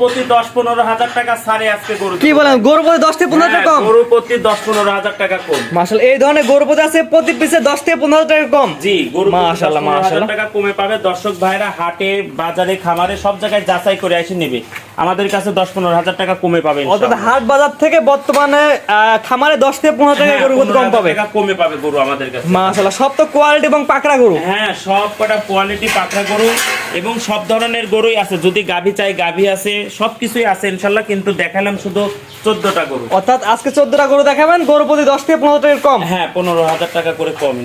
প্রতি দশ পনেরো হাজার টাকা ছাড়ে আজকে গরু কি বলেন গরু প্রতি দশ থেকে পনেরো হ্যাঁ, টাকা কম? গরু প্রতি দশ পনেরো হাজার টাকা কম। মাসাল এই ধরনের গরু প্রতি আছে প্রতি পিসে দশ থেকে পনেরো টাকা কম? জি গরু প্রতি মাশাআল্লাহ, 10-15 হাজার টাকা কমে পাবে। দর্শক ভাইরা হাটে বাজারে খামারে সব জায়গায় যাচাই করে এসে নেবে। আমাদের কাছে দশ পনেরো হাজার টাকা কমে পাবে অর্থাৎ হাট বাজার থেকে বর্তমানে খামারে দশ থেকে পনেরো টাকা গরু প্রতি 15 কম পাবে। কমে পাবে গরু আমাদের কাছে। মাসাল্লাহ সব তো কোয়ালিটি এবং পাকড়া গরু। হ্যাঁ সব কটা কোয়ালিটি পাকড়া গরু এবং সব ধরনের গরুই আছে। যদি গাভী চাই গাভী আছে সব কিছুই আছে ইনশাল্লাহ কিন্তু দেখালাম শুধু চোদ্দটা গরু। অর্থাৎ আজকে চোদ্দটা গরু দেখাবেন গরু প্রতি দশ থেকে পনেরো টাকা কম। হ্যাঁ পনেরো হাজার টাকা করে কম।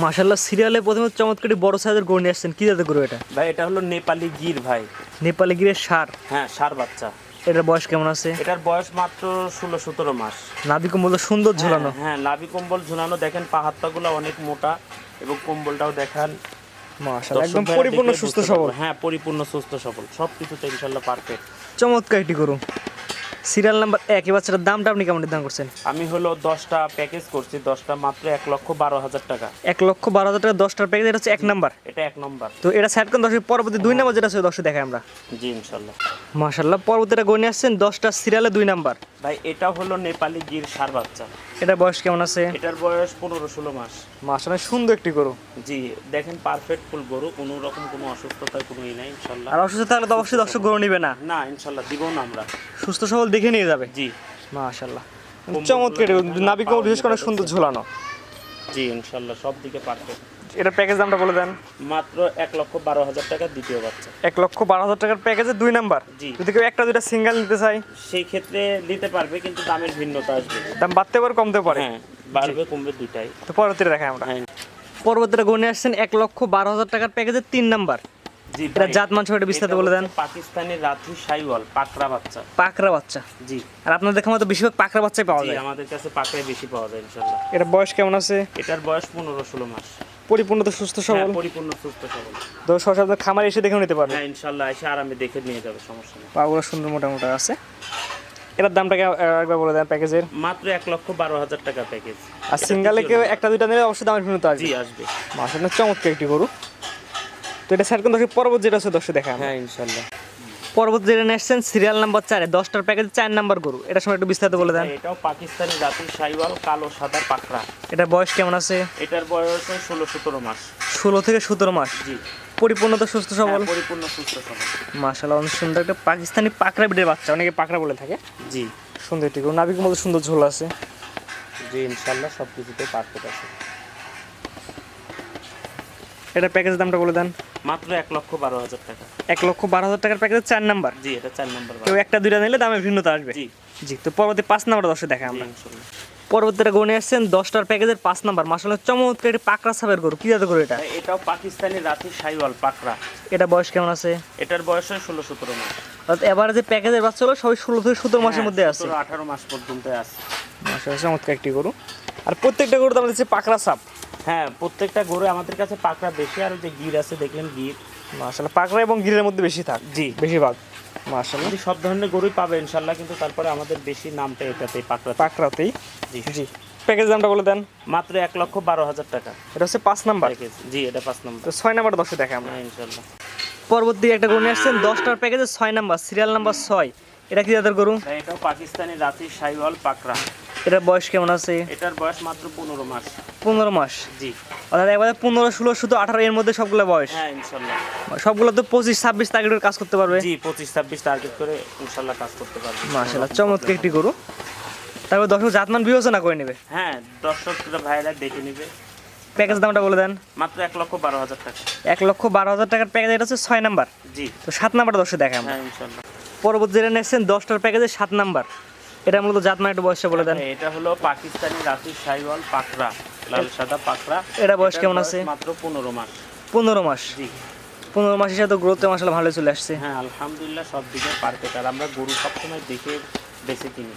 মাসাল্লাহ সিরিয়ালে প্রথমে চমৎকারী বড় সাইজের গরু নিয়ে আসছেন। কি জাতের গরু এটা? ভাই এটা হলো নেপালি গির ভাই। নেপালি গিরের সার? হ্যাঁ সার বাচ্চা। এটার বয়স কেমন আছে? এটার বয়স মাত্র ষোলো সতেরো মাস। নাভি কম্বল সুন্দর ঝোলানো। হ্যাঁ, হ্যাঁ লাভি কম্বল ঝুলানো। দেখেন পাহাড়টাগুলো অনেক মোটা এবং কম্বলটাও দেখান। একদম পরিপূর্ণ সুস্থ সবল। হ্যাঁ পরিপূর্ণ সুস্থ সবল। সব কিছুতে ইনশাল্লাহ পারফেক্ট চমৎকার একটি গরু। সিরিয়াল নাম্বার এক এবার বাচ্চাটার দামটা আপনি কেমন দাম করছেন? আমি হলো দশটা প্যাকেজ করছি দশটা মাত্র এক লক্ষ বারো হাজার টাকা। এক লক্ষ বারো হাজার টাকা দশটার প্যাকেজ এটা হচ্ছে এক নাম্বার? এটা এক নম্বর। তো এটা সাইড কোন দশের পরবর্তী দুই নাম্বার যেটা আছে দশে দেখাই আমরা। জি ইনশাল্লাহ। মাসাল্লাহ পরবর্তীটা গণে আসছেন দশটা সিরিয়ালে দুই নাম্বার। ভাই এটা হলো নেপালি গির সার বাচ্চা। এটা বয়স কেমন আছে? এটার বয়স পনেরো ষোলো মাস। মাস মানে সুন্দর একটি গরু। জি দেখেন পারফেক্ট ফুল গরু কোনো রকম কোনো অসুস্থতার কোনো ই নাই ইনশাল্লাহ। আর অসুস্থ থাকলে তো অবশ্যই দর্শক গরু নিবে না। না ইনশাল্লাহ দিব না আমরা। সুস্থ সবল দেখে নিয়ে যাবে। জি। মাশাল্লাহ চমৎকার নাবিক কবর বিশেষ করে সুন্দর ঝোলানো। জি ইনশাল্লাহ সব দিকে পারফেক্ট। এটা প্যাকেজ দামটা বলে দেন। মাত্র এক লক্ষ বারো হাজার টাকা দ্বিতীয় বাচ্চা। এক লক্ষ বারো হাজার টাকার প্যাকেজে দুই নাম্বার জি। যদি কেউ একটা দুইটা সিঙ্গেল নিতে চাই সেই ক্ষেত্রে নিতে পারবে কিন্তু দামের ভিন্নতা আসবে। দাম বাড়তে পারে কমতে পারে। হ্যাঁ বাড়বে কমবে দুইটাই। তো পরবর্তীটা দেখাই আমরা। হ্যাঁ। পরবর্তীটা গণে আসছেন এক লক্ষ বারো হাজার টাকার প্যাকেজের তিন নাম্বার জি এটা জাত মান সহ বিস্তারিত বলে দেন। পাকিস্তানি রাত্রি সাইওয়াল পাকড়া বাচ্চা। পাকড়া বাচ্চা। জি। আর আপনার দেখা মতো বেশিরভাগ পাকড়া বাচ্চাই পাওয়া যায়। আমাদের কাছে পাকড়াই বেশি পাওয়া যায় ইনশাল্লাহ এটা বয়স কেমন আছে? এটার বয়স পনেরো ষোলো মাস। পরিপূর্ণ তো সুস্থ হ্যাঁ, সবল পরিপূর্ণ সুস্থ সবল। তো সরাসরি আপনার এসে দেখেও নিতে পারবে? হ্যাঁ ইনশাল্লাহ এসে আরামে দেখে নিয়ে যাবে সমস্যা নেই। পাগুলো সুন্দর মোটামুটি আছে। এটার দামটাকে একবার বলে দেন প্যাকেজের। মাত্র এক লক্ষ বারো হাজার টাকা প্যাকেজ। আর সিঙ্গালে কেউ একটা দুইটা নিলে অবশ্যই দামের ভিন্নতা আসবে। জি আসবে। চমৎকার একটি গরু। এটা স্যার কোন দর্শক পরবর্তী যেটা আছে দর্শক দেখা হ্যাঁ ইনশাল্লাহ। পরবর্তী যেটা নিয়ে এসছেন সিরিয়াল নাম্বার চারে দশটার প্যাকেজ চার নাম্বার গরু। এটার সময় একটু বিস্তারিত বলে দেন। এটাও পাকিস্তানি জাতির সাইওয়াল কালো সাদা পাকড়া। এটার বয়স কেমন আছে? এটার বয়স ষোলো সতেরো মাস। ষোলো থেকে সতেরো মাস? জি। পরিপূর্ণ তো সুস্থ সবল? হ্যাঁ, পরিপূর্ণ সুস্থ সবল। মাসাল্লাহ অনেক সুন্দর একটা পাকিস্তানি পাকড়া বিটের বাচ্চা অনেকে পাকড়া বলে থাকে। জি। সুন্দর একটি গরু নাবিকের মধ্যে সুন্দর ঝোল আছে। জি ইনশাল্লাহ সব কিছুতে পারফেক্ট আছে। এটা প্যাকেজ দামটা বলে দেন। মাত্র এক লক্ষ বারো হাজার টাকা। এক লক্ষ বারো হাজার টাকার প্যাকেজ চার নাম্বার জি এটা চার নম্বর কেউ একটা দুইটা নিলে দামের ভিন্নতা আসবে? জি। জি তো পরবর্তী পাঁচ নাম্বার দশে দেখা আমরা। পরবর্তীটা গণে আসছেন দশটার প্যাকেজের পাঁচ নাম্বার মাসাল্লাহ চমৎকার একটি পাকড়া সাপের গরু। কি জাতের গরু এটা? হ্যাঁ, এটাও পাকিস্তানি রাতির সাইওয়াল পাকড়া। এটা বয়স কেমন আছে? এটার বয়স হয় ষোলো সতেরো মাস। অর্থাৎ এবারে যে প্যাকেজের বাচ্চা হলো সবাই ষোলো থেকে সতেরো মাসের মধ্যে আছে। আঠারো মাস পর্যন্ত আছে। মাসাল্লাহ চমৎকার একটি গরু। আর প্রত্যেকটা গরু তো আমাদের পাকড়া সাপ। হ্যাঁ প্রত্যেকটা গরু আমাদের কাছে পাকড়া বেশি আর ওই যে গির আছে দেখলেন গির। মাসাল্লাহ পাকড়া এবং গিরের মধ্যে বেশি থাক জি। বেশিরভাগ মাসাল্লাহ আপনি সব ধরনের গরুই পাবে ইনশাল্লাহ কিন্তু তারপরে আমাদের বেশি নামটা এটাতে পাকড়া পাকড়াতেই? জি। জি। প্যাকেজ দামটা বলে দেন। মাত্র এক লক্ষ বারো হাজার টাকা। এটা হচ্ছে পাঁচ নাম্বার। প্যাকেজ জি এটা পাঁচ নম্বর। ছয় নাম্বার দশে দেখে আমরা। হ্যাঁ ইনশাল্লাহ পরবর্তী একটা গরু নিয়ে আসছেন দশটার প্যাকেজে ছয় নাম্বার সিরিয়াল নাম্বার ছয়। এটা কি জাতের গরু? এটাও পাকিস্তানি রাতির সাইওয়াল পাকড়া। এটার বয়স কেমন আছে? এটার বয়স মাত্র পনেরো মাস। পনেরো মাস? জি। অর্থাৎ একবারে পনেরো ষোলো শুধু আঠারো এর মধ্যে সবগুলো বয়স? হ্যাঁ ইনশাল্লাহ। সবগুলো তো পঁচিশ ছাব্বিশ টার্গেটের কাজ করতে পারবে? জি পঁচিশ ছাব্বিশ টার্গেট করে ইনশাল্লাহ কাজ করতে পারবে। মাশাল্লাহ চমৎকার একটি গরু। তারপর দর্শক জাতমান বিবেচনা করে নেবে। হ্যাঁ দর্শকরা ভাইরা দেখে নিবে। প্যাকেজ দামটা বলে দেন। মাত্র এক লক্ষ বারো হাজার টাকা। এক লক্ষ বারো হাজার টাকার প্যাকেজ এটা হচ্ছে ছয় নাম্বার। জি। তো সাত নাম্বার দর্শক দেখা আমরা। পরবর্তী যেটা নিয়ে এসছেন দশটার প্যাকেজে সাত নাম্বার। এটা মূলত জাতমান একটু বয়সটা বলে দেন। হ্যাঁ, এটা হলো পাকিস্তানি রাতির সাইওয়াল পাকড়া লাল সাদা পাকড়া। এটা বয়স কেমন আছে? মাত্র পনেরো মাস। পনেরো মাস। জি। পনেরো মাস হিসাবে তো গ্রোথে মাসাল্লাহ ভালো চলে আসছে। হ্যাঁ আলহামদুলিল্লাহ সব দিকে পারফেক্ট আর আমরা গরু সবসময় দেখে বেছে কিনি।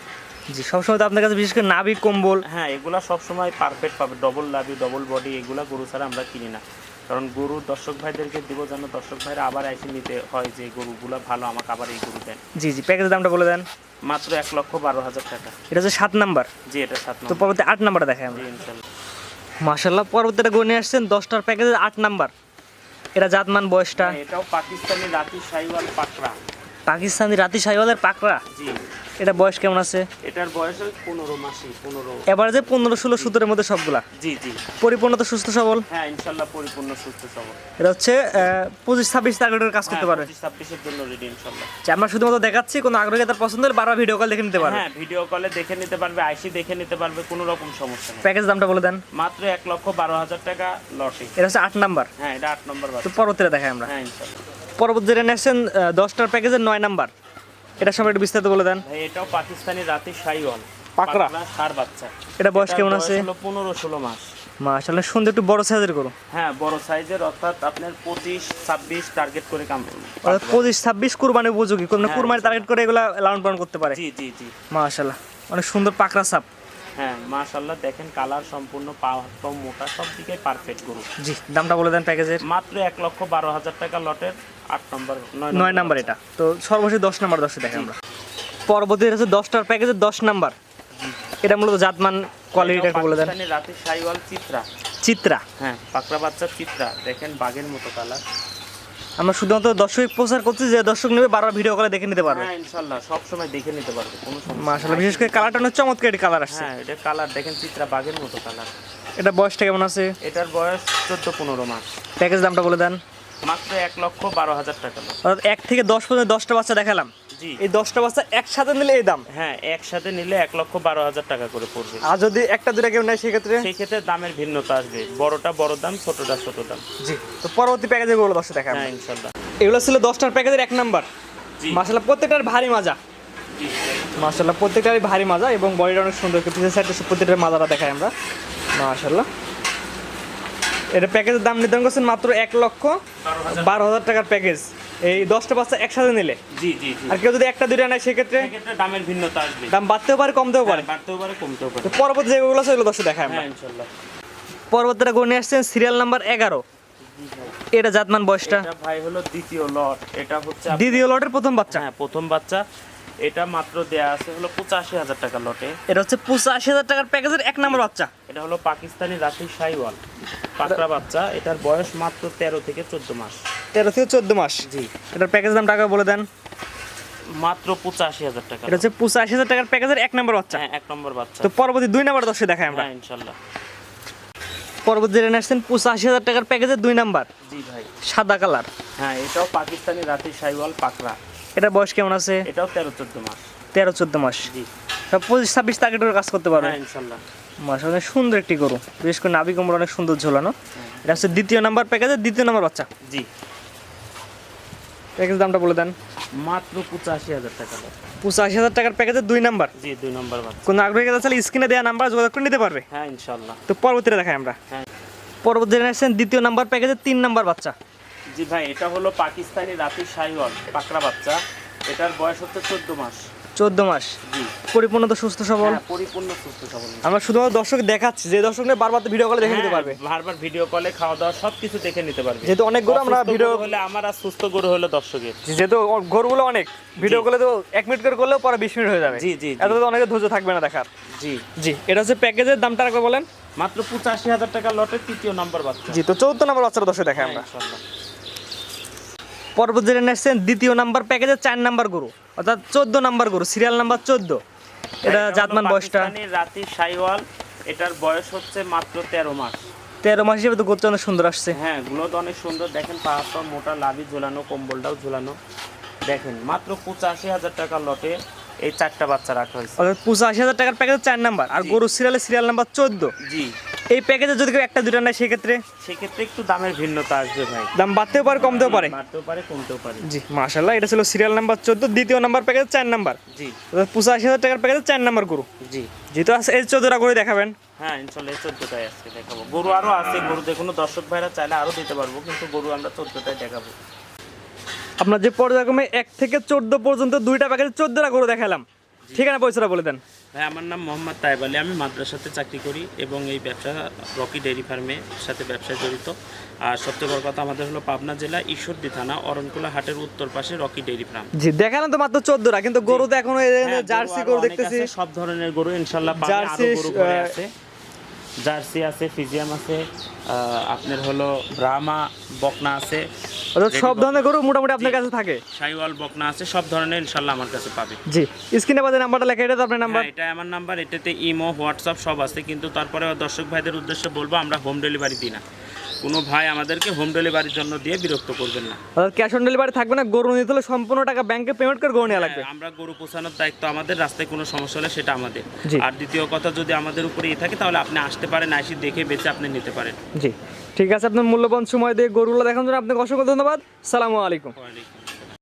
জি সবসময় তো আপনার কাছে বিশেষ করে নাভি কম্বল। হ্যাঁ এগুলা সবসময় পারফেক্ট পাবে ডবল লাভি ডবল বডি এগুলা গরু ছাড়া আমরা কিনি না। কারণ গরু দর্শক ভাইদেরকে দিব যেন দর্শক ভাইরা আবার এসে নিতে হয় যে গরুগুলা ভালো আমাকে আবার এই গরু দেন। জি জি প্যাকেজের দামটা বলে দেন। মাত্র এক লক্ষ বারো হাজার টাকা। এটা হচ্ছে সাত নাম্বার? জি এটা সাত তো নম্বর। পরবর্তী আট নাম্বারটা দেখাই আমরা। ইনশাল্লাহ। মাসাল্লাহ পরবর্তীটা গুনে আসছেন দশটার প্যাকেজ আট নাম্বার। এটা জাতমান বয়সটা? হ্যাঁ, এটাও পাকিস্তানি রাতি সাইওয়াল পাকড়া। পাকিস্তানি রাতি সাইওয়ালের পাকড়া? এটা বয়স কেমন আছে? এটার বয়স পনেরো মাসে পনেরো। এবারে পনেরো ষোলো সতেরোর মধ্যে সবগুলা? জি জি। পরিপূর্ণ তো সুস্থ সবল? হ্যাঁ ইনশাল্লাহ পরিপূর্ণ সুস্থ সবল। এটা হচ্ছে পঁচিশ ছাব্বিশ টার্গেটের কাজ করতে পারবে। হ্যাঁ, ছাব্বিশের জন্য রেডি ইনশাল্লাহ। যে আমরা শুধুমাত্র দেখাচ্ছি কোনো আগ্রহী তার পছন্দ হলে বারবার ভিডিও কল দেখে নিতে পারবে। হ্যাঁ ভিডিও কলে দেখে নিতে পারবে আইসি দেখে নিতে পারবে কোনো রকম সমস্যা নেই। প্যাকেজ দামটা বলে দেন। মাত্র এক লক্ষ বারো হাজার টাকা লটে এটা হচ্ছে আট নাম্বার হ্যাঁ এটা আট নম্বর তো পরবর্তীতে দেখাই আমরা। হ্যাঁ ইনশাল্লাহ। পরবর্তী যেটা নেক্সন দশটার প্যাকেজের নয় নাম্বার। এটা সময় একটু বিস্তারিত বলে দেন। ভাই এটাও পাকিস্তানি রাতে সাইওয়াল পাকড়া? সার বাচ্চা। এটা বয়স কেমন আছে? পনেরো ষোলো মাস। মাশাআল্লাহ সুন্দর একটু বড় সাইজের করো হ্যাঁ বড় সাইজের অর্থাৎ আপনার পঁচিশ ছাব্বিশ টার্গেট করে কাম অর্থাৎ পঁচিশ ছাব্বিশ কুরবানি উপযোগী। কোনো হ্যাঁ, কুরবানি টার্গেট করে এগুলা লালন পালন করতে পারে। জি জি জি। মাশাআল্লাহ অনেক সুন্দর পাকড়া সাপ। হ্যাঁ মাশাল্লাহ দেখেন কালার সম্পূর্ণ পাওয়া কম মোটা সব দিকে পারফেক্ট গরু। জি দামটা বলে দেন প্যাকেজের। মাত্র এক লক্ষ বারো হাজার টাকা লটের আট নম্বর নয় নাম্বার এটা। তো সর্বশেষ দশ নাম্বার দশে দেখে আমরা। হচ্ছে দশটার প্যাকেজের দশ নাম্বার। এটা মূলত জাতমান কোয়ালিটিটা বলে দেন। রাতে সাইওয়াল চিত্রা। চিত্রা। হ্যাঁ পাকড়া বাচ্চার চিত্রা। দেখেন বাঘের মতো কালার আমরা শুধুমাত্র দর্শক প্রচার করছি যে দর্শক নেবে বারবার ভিডিও করে দেখে নিতে পারবে। হ্যাঁ ইনশাল্লাহ সব সময় দেখে নিতে পারবে কোনো সমস্যা মাশাআল্লাহ বিশেষ করে কালারটা অনেক চমৎকার একটি কালার আসছে। হ্যাঁ এটা কালার দেখেন চিত্রা বাঘের মতো কালার এটা বয়সটা কেমন আছে? এটার বয়স চোদ্দ পনেরো মাস। প্যাকেজ দামটা বলে দেন। মাত্র এক লক্ষ বারো হাজার টাকা অর্থাৎ এক থেকে দশ পর্যন্ত দশটা বাচ্চা দেখালাম। জি। এই দশটা বাচ্চা একসাথে নিলে এই দাম? হ্যাঁ একসাথে নিলে এক লক্ষ বারো হাজার টাকা করে পড়বে। আর যদি একটা দুটা কেউ নেয় সেক্ষেত্রে? সেই ক্ষেত্রে দামের ভিন্নতা আসবে। বড়টা বড় দাম ছোটটা ছোট দাম। জি তো পরবর্তী প্যাকেজে গুলো দশটা দেখা হ্যাঁ ইনশাল্লাহ। এগুলো ছিল দশটার প্যাকেজের এক নাম্বার। মাসাল্লাহ প্রত্যেকটার ভারী মাজা। মাসাল্লাহ প্রত্যেকটারই ভারী মাজা এবং বডিটা অনেক সুন্দর। সাইডে প্রত্যেকটার মাজাটা দেখাই আমরা। মাসাল্লাহ এটা প্যাকেজের দাম নির্ধারণ করছেন মাত্র এক লক্ষ বারো হাজার টাকার প্যাকেজ। এই দশটা বাচ্চা একসাথে নিলে? জি জি আর কেউ যদি একটা দুইটা নেয় সেক্ষেত্রে? দামের ভিন্নতা আসবে। দাম বাড়তেও পারে কমতেও পারে। হ্যাঁ, বাড়তেও পারে কমতেও পারে। পরবর্তী যেগুলো আছে ওগুলো দশটা দেখাই আমরা। হ্যাঁ ইনশাল্লাহ। পরবর্তীটা গণে আসছেন সিরিয়াল নাম্বার এগারো। এটা জাতমান বয়সটা? ভাই হলো দ্বিতীয় লট। এটা হচ্ছে দ্বিতীয় লটের প্রথম বাচ্চা? হ্যাঁ প্রথম বাচ্চা। এটা মাত্র দেয়া আছে হলো পঁচাশি হাজার টাকা লটে। এটা হচ্ছে পঁচাশি হাজার টাকার প্যাকেজের এক নম্বর বাচ্চা। এটা হলো পাকিস্তানি রাতি সাইওয়াল। পাকড়া বাচ্চা এটার বয়স মাত্র তেরো থেকে চোদ্দ মাস। তেরো থেকে চোদ্দ মাস? জি। এটার প্যাকেজ দাম টাকা বলে দেন। মাত্র পঁচাশি হাজার টাকা। এটা হচ্ছে পঁচাশি হাজার টাকার প্যাকেজের এক নম্বর বাচ্চা। হ্যাঁ এক নম্বর বাচ্চা। তো পরবর্তী দুই নাম্বার দশে দেখাই আমরা। হ্যাঁ ইনশাল্লাহ। পরবর্তী আসছেন পঁচাশি হাজার টাকার প্যাকেজের দুই নাম্বার জি ভাই। সাদা কালার। হ্যাঁ এটাও পাকিস্তানি রাতি সাইওয়াল পাকড়া। এটা বয়স কেমন আছে? এটাও তেরো চোদ্দ মাস। তেরো চোদ্দ মাস। জি। সব পঁচিশ ছাব্বিশ টার্গেটের কাজ করতে পারবে। হ্যাঁ ইনশাল্লাহ। মাস অনেক সুন্দর একটি গরু। বিশেষ করে নাবি কোমর অনেক সুন্দর ঝোলানো। এটা হচ্ছে দ্বিতীয় নাম্বার প্যাকেজের দ্বিতীয় নাম্বার বাচ্চা। জি। প্যাকেজ দামটা বলে দেন। মাত্র পঁচাশি হাজার টাকা পঁচাশি হাজার টাকার প্যাকেজের দুই নাম্বার? জি দুই নম্বর কোনো আগ্রহী আছে তাহলে স্ক্রিনে দেওয়া নাম্বার যোগাযোগ করে নিতে পারবে? হ্যাঁ ইনশাল্লাহ তো পরবর্তীতে দেখাই আমরা। হ্যাঁ। পরবর্তী জেনারেশন দ্বিতীয় নাম্বার প্যাকেজের তিন নাম্বার বাচ্চা। জি ভাই এটা হলো পাকিস্তানি রাতি সাইওয়াল পাকড়া বাচ্চা। এটার বয়স হচ্ছে চোদ্দ মাস। চোদ্দ মাস। জি। পরিপূর্ণ তো সুস্থ সবল। হ্যাঁ, পরিপূর্ণ সুস্থ সবল। আমরা শুধুমাত্র দর্শক দেখাচ্ছি যে দর্শক নিয়ে বারবার ভিডিও কলে দেখে নিতে হ্যাঁ, পারবে। বারবার ভিডিও কলে খাওয়া দাওয়া সবকিছু দেখে নিতে পারবে। যেহেতু অনেক গরু আমরা ভিডিও হলে আমার আর সুস্থ গরু হলো দর্শকের। যেহেতু গরুগুলো অনেক ভিডিও কলে তো এক মিনিট করে করলেও পরে বিশ মিনিট হয়ে যাবে। জি, জি। এত তো অনেকের ধৈর্য থাকবে না দেখার। জি। জি এটা হচ্ছে প্যাকেজের দামটা একবার বলেন। মাত্র পঁচাশি হাজার টাকা লটের তৃতীয় নম্বর বাচ্চা। জি তো চৌদ্দ নাম্বার বাচ্চাটা দর্শক দেখাই হ্যাঁ, আমরা। পরবর্তী জেনারেশন দ্বিতীয় নাম্বার প্যাকেজের চার নাম্বার গরু অর্থাৎ চোদ্দ নাম্বার গরু সিরিয়াল নাম্বার চোদ্দ। এটা জাতমান বয়সটা। রাতি সাইওয়াল এটার বয়স হচ্ছে মাত্র তেরো মাস। তেরো মাস হিসেবে তো গোচ্চ অনেক সুন্দর আসছে। হ্যাঁ গুলো তো অনেক সুন্দর। দেখেন পাহাড় মোটা লাভি ঝুলানো কম্বলটাও ঝোলানো। দেখেন মাত্র পঁচাশি হাজার টাকা লটে এই চারটা বাচ্চা রাখা হয়েছে। পঁচাশি হাজার টাকার প্যাকেজের চার নাম্বার। আর গরু সিরিয়ালের সিরিয়াল নাম্বার চোদ্দ। জি। এই প্যাকেজে যদি কেউ একটা দুটা নেয় সেক্ষেত্রে? সেক্ষেত্রে একটু দামের ভিন্নতা আসবে ভাই। দাম বাড়তেও পারে কমতেও পারে? বাড়তেও পারে কমতেও পারে। জি মাশাল্লাহ এটা ছিল সিরিয়াল নাম্বার চোদ্দ দ্বিতীয় নাম্বার প্যাকেজ চার নাম্বার জি। পঁচাশি হাজার টাকার প্যাকেজে চার নাম্বার গরু। জি। যেহেতু আছে এই চোদ্দটা করে দেখাবেন। হ্যাঁ ইনশাল্লাহ এই চোদ্দটাই আজকে দেখাবো। গরু আরও আছে গরু দেখুন দর্শক ভাইরা চাইলে আরও দিতে পারব কিন্তু গরু আমরা চোদ্দটাই দেখাবো। আপনার যে পর্যায়ক্রমে এক থেকে চোদ্দ পর্যন্ত দুইটা প্যাকেজে চোদ্দটা গরু দেখালাম। ঠিকানা পয়সাটা বলে দেন। ভাই আমার নাম মোহাম্মদ তাইব আলী। আমি মাদ্রাসাতে চাকরি করি এবং এই ব্যবসা রকি ডেয়ারি ফার্মের সাথে ব্যবসায় জড়িত। আর সবচেয়ে বড় কথা আমাদের হলো পাবনা জেলা ঈশ্বরদী থানা অরণকুলা হাটের উত্তর পাশে রকি ডেয়ারি ফার্ম। জি দেখালাম তো মাত্র চোদ্দটা কিন্তু গরু তো এখনও এই হ্যাঁ, জার্সি গরু দেখতেছি। সব ধরনের গরু ইনশাল্লাহ জার্সি, গরু আছে। জার্সি আছে ফিজিয়াম আছে আপনার হলো ব্রাহ্মা বকনা আছে সব ধরনের গরু মোটামুটি আপনার কাছে থাকে? সাইওয়াল বকনা আছে সব ধরনের ইনশাল্লাহ আমার কাছে পাবে। জি। স্ক্রিনে বাজে নাম্বারটা লেখা এটা তো আপনার নাম্বার? হ্যাঁ এটা আমার নাম্বার এটাতে ইমো হোয়াটসঅ্যাপ সব আছে কিন্তু তারপরে দর্শক ভাইদের উদ্দেশ্যে বলব আমরা হোম ডেলিভারি দিই না। কোনো ভাই আমাদেরকে হোম ডেলিভারির জন্য দিয়ে বিরক্ত করবেন না। ক্যাশ অন ডেলিভারি থাকবে না গরু নিতে হলে সম্পূর্ণ টাকা ব্যাংকে পেমেন্ট করে গরু নেওয়া লাগবে। হ্যাঁ, আমরা গরু পোষানোর দায়িত্ব আমাদের রাস্তায় কোনো সমস্যা হলে সেটা আমাদের। আর দ্বিতীয় কথা যদি আমাদের উপরে ই থাকে তাহলে আপনি আসতে পারেন আসি দেখে বেঁচে আপনি নিতে পারেন। জি। ঠিক আছে আপনার মূল্যবান সময় দিয়ে গরুগুলো দেখানোর জন্য আপনাকে অসংখ্য ধন্যবাদ। সালামু আলাইকুম।